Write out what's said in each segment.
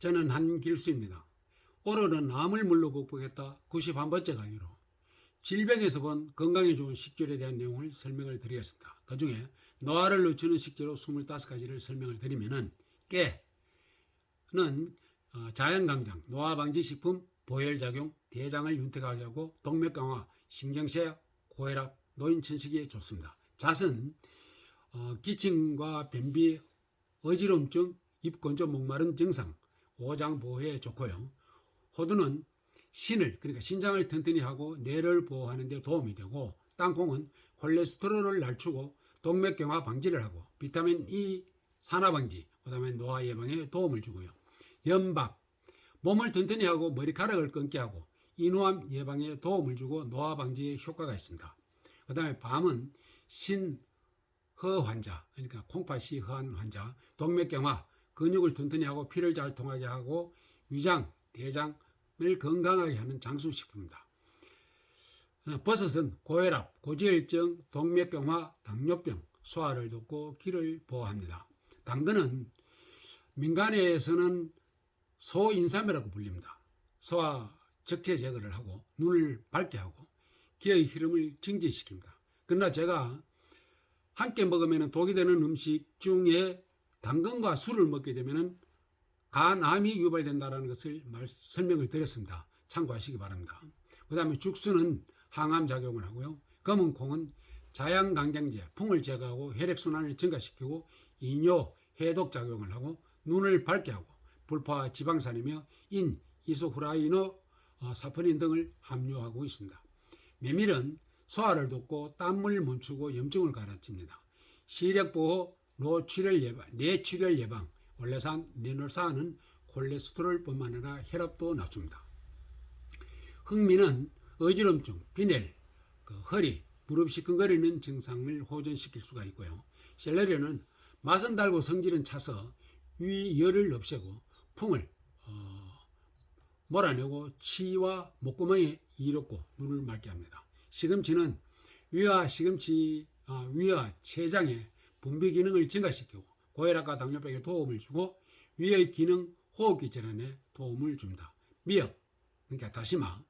저는 한길수입니다. 오늘은 암을 물로 극복했다 91번째 강의로 질병에서 본 건강에 좋은 식재료에 대한 내용을 설명을 드리겠습니다. 그 중에 노화를 늦추는 식재료 25가지를 설명을 드리면은 깨는 어, 자연강장, 노화 방지 식품, 보혈작용, 대장을 윤택하게 하고 동맥 강화, 신경쇠, 고혈압, 노인 천식에 좋습니다. 잣은 어, 기침과 변비, 어지럼증, 입 건조 목마른 증상, 오장 보호에 좋고요. 호두는 신을 그러니까 신장을 튼튼히 하고 뇌를 보호하는 데 도움이 되고 땅콩은 콜레스테롤을 낮추고 동맥경화 방지를 하고 비타민 E 산화 방지 그다음에 노화 예방에 도움을 주고요. 연밥 몸을 튼튼히 하고 머리카락을 끊게 하고 인후암 예방에 도움을 주고 노화 방지에 효과가 있습니다. 그다음에 밤은 신허 환자 그러니까 콩팥이 허한 환자 동맥경화 근육을 튼튼히 하고 피를 잘 통하게 하고 위장 대장을 건강하게 하는 장수식품입니다. 어, 버섯은 고혈압, 고지혈증, 동맥경화, 당뇨병, 소화를 돕고 기를 보호합니다. 당근은 민간에서는 소인삼이라고 불립니다. 소화 적체 제거를 하고 눈을 밝게 하고 기의 흐름을 증진시킵니다. 그러나 제가 함께 먹으면 독이 되는 음식 중에 당근과 술을 먹게 되면 간암이 유발된다는 것을 말, 설명을 드렸습니다. 참고하시기 바랍니다. 그 다음에 죽수는 항암 작용을 하고요. 검은 콩은 자양강장제, 풍을 제거하고 혈액순환을 증가시키고 이뇨, 해독 작용을 하고 눈을 밝게 하고 불포화 지방산이며 인, 이소후라이노, 어, 사포닌 등을 함유하고 있습니다. 메밀은 소화를 돕고 땀을 멈추고 염증을 가라앉힙니다. 시력 보호, 노출혈 예방, 뇌출혈 예방, 원래산, 리놀산은 콜레스테롤뿐만 아니라 혈압도 낮춥니다. 흑미는 어지럼증, 비넬, 그 허리, 무릎 시큰거리는 증상을 호전시킬 수가 있고요. 셀레리는 맛은 달고 성질은 차서 위열을 없애고 풍을 어, 몰아내고 치와 목구멍에 이롭고 눈을 맑게 합니다. 시금치는 위와 시금치 아, 위와 췌장의 분비 기능을 증가시키고 고혈압과 당뇨병에 도움을 주고 위의 기능 호흡기 질환에 도움을 줍니다. 미역 그러니까 다시마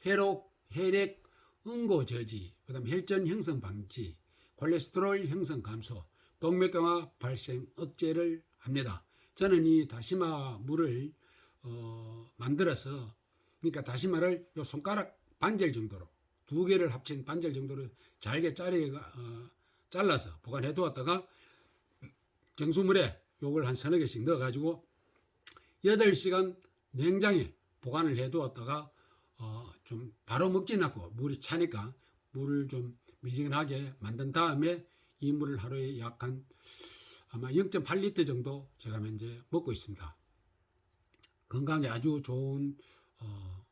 혈액 혈액 응고 저지 그다음 혈전 형성 방지 콜레스테롤 형성 감소 동맥경화 발생 억제를 합니다. 저는 이 다시마 물을 어, 만들어서 그러니까 다시마를 요 손가락 반절 정도로 두 개를 합친 반절 정도로 잘게 자르게 어, 잘라서 보관해 두었다가 정수물에 요걸 한 서너 개씩 넣어 가지고 8시간 냉장에 보관을 해 두었다가 어, 좀 바로 먹진 않고 물이 차니까 물을 좀 미지근하게 만든 다음에 이 물을 하루에 약 한 아마 0.8리터 정도 제가 현재 먹고 있습니다. 건강에 아주 좋은 어,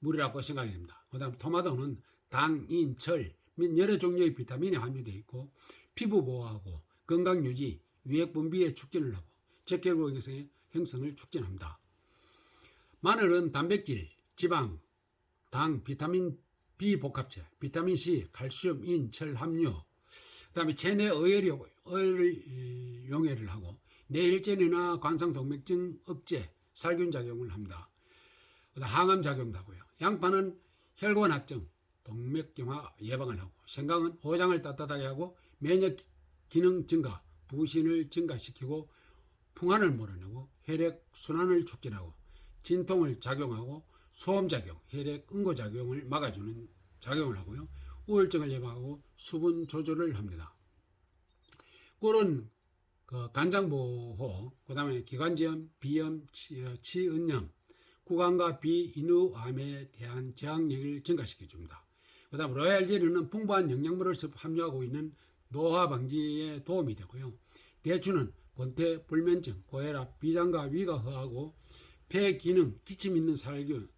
물이라고 생각이 됩니다. 그 다음 토마토는 당, 인, 철 및 여러 종류의 비타민이 함유되어 있고 피부 보호하고 건강 유지, 위액 분비에 촉진을 하고 적혈구 형성의 형성을 촉진합니다. 마늘은 단백질, 지방, 당, 비타민 B 복합체, 비타민 C, 칼슘, 인, 철 함유, 그다음에 체내 어혈이 어혈 용해를 하고 뇌혈전이나 관상동맥증 억제, 살균 작용을 합니다. 항암 작용도 하고요. 양파는 혈관 확정, 동맥경화 예방을 하고 생강은 호장을 따뜻하게 하고 면역 기능 증가, 부신을 증가시키고 풍한을 몰아내고 혈액 순환을 촉진하고 진통을 작용하고 소음 작용, 혈액 응고 작용을 막아주는 작용을 하고요. 우울증을 예방하고 수분 조절을 합니다. 꿀은 그 간장 보호, 그 다음에 기관지염, 비염, 치, 어, 치은염, 구강과 비인후암에 대한 저항력을 증가시켜 줍니다. 그다음 로얄 젤리는 풍부한 영양분을 함유하고 있는 노화 방지에 도움이 되고요. 대추는 권태, 불면증, 고혈압, 비장과 위가 허하고 폐 기능, 기침 있는 살균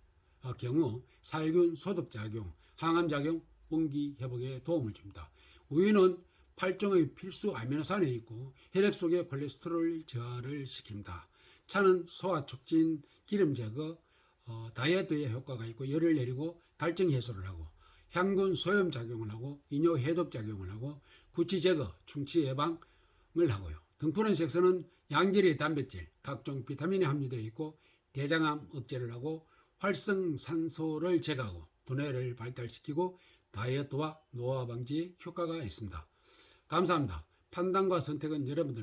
어, 경우 살균 소독 작용, 항암 작용, 원기 회복에 도움을 줍니다. 우유는 8종의 필수 아미노산에 있고 혈액 속의 콜레스테롤 저하를 시킵니다. 차는 소화 촉진, 기름 제거, 어, 다이어트에 효과가 있고 열을 내리고 갈증 해소를 하고 향균 소염 작용을 하고 이뇨 해독 작용을 하고 구취 제거, 충치 예방을 하고요. 등푸른 색소는 양질의 단백질, 각종 비타민이 함유되어 있고 대장암 억제를 하고 활성산소를 제거하고 두뇌를 발달시키고 다이어트와 노화 방지에 효과가 있습니다. 감사합니다. 판단과 선택은 여러분들